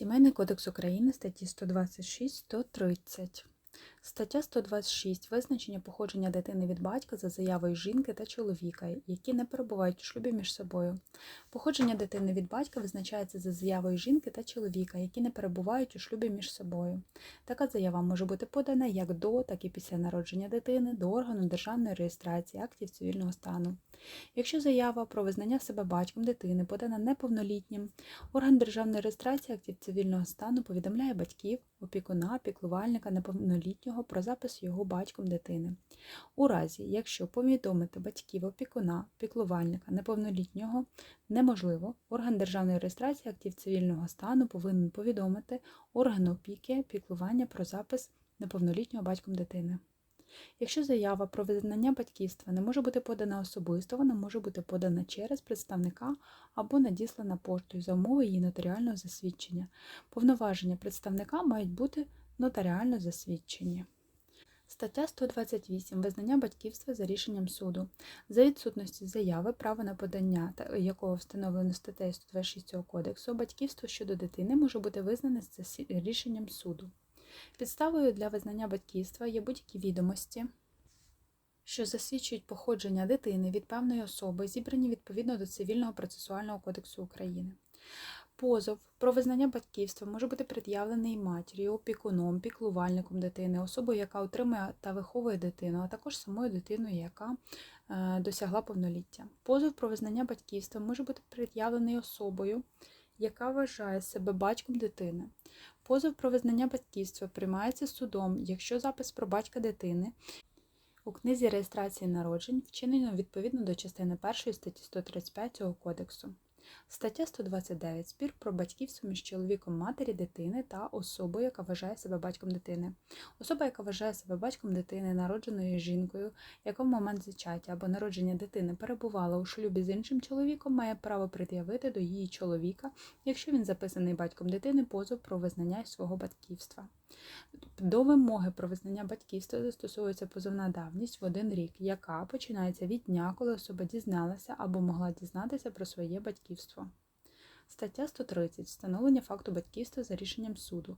Сімейний кодекс України статті 126-130. Стаття 126. Визначення походження дитини від батька за заявою жінки та чоловіка, які не перебувають у шлюбі між собою. Походження дитини від батька визначається за заявою жінки та чоловіка, які не перебувають у шлюбі між собою. Така заява може бути подана як до, так і після народження дитини до органу державної реєстрації актів цивільного стану. Якщо заява про визнання себе батьком дитини подана неповнолітнім, орган державної реєстрації актів цивільного стану повідомляє батьків, опікуна, піклувальника неповнолітнього про запис його батьком дитини. У разі, якщо повідомити батьків, опікуна, піклувальника неповнолітнього неможливо, орган державної реєстрації актів цивільного стану повинен повідомити органу опіки, піклування про запис неповнолітнього батьком дитини. Якщо заява про визнання батьківства не може бути подана особисто, вона може бути подана через представника або надіслана поштою за умови її нотаріального засвідчення. Повноваження представника мають бути нотаріально засвідчені. Стаття 128. Визнання батьківства за рішенням суду. За відсутності заяви, право на подання, якого встановлено статтею 126 цього кодексу, батьківство щодо дитини може бути визнане за рішенням суду. Підставою для визнання батьківства є будь-які відомості, що засвідчують походження дитини від певної особи, зібрані відповідно до Цивільного процесуального кодексу України. Позов про визнання батьківства може бути пред'явлений матір'ю, опікуном, піклувальником дитини, особою, яка утримує та виховує дитину, а також самою дитиною, яка е, досягла повноліття. Позов про визнання батьківства може бути пред'явлений особою, яка вважає себе батьком дитини. Позов про визнання батьківства приймається судом, якщо запис про батька дитини у книзі реєстрації народжень вчинено відповідно до частини 1 статті 135 цього кодексу. Стаття 129. Спір про батьківство між чоловіком матері дитини та особою, яка вважає себе батьком дитини. Особа, яка вважає себе батьком дитини, народженою жінкою, яка в момент зачаття або народження дитини перебувала у шлюбі з іншим чоловіком, має право пред'явити до її чоловіка, якщо він записаний батьком дитини, позов про визнання свого батьківства. До вимоги про визнання батьківства застосовується позовна давність в один рік, яка починається від дня, коли особа дізналася або могла дізнатися про своє батьківство. Стаття 130. Встановлення факту батьківства за рішенням суду.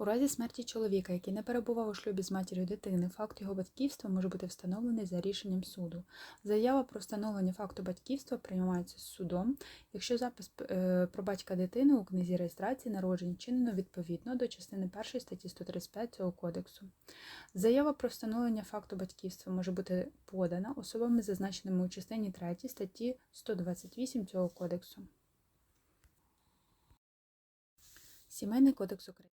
У разі смерті чоловіка, який не перебував у шлюбі з матір'ю дитини, факт його батьківства може бути встановлений за рішенням суду. Заява про встановлення факту батьківства приймається судом, якщо запис е, про батька дитини у книзі реєстрації народжень вчинено відповідно до частини 1 статті 135 цього кодексу. Заява про встановлення факту батьківства може бути подана особами, зазначеними у частині 3 статті 128 цього кодексу. Сімейний кодекс України.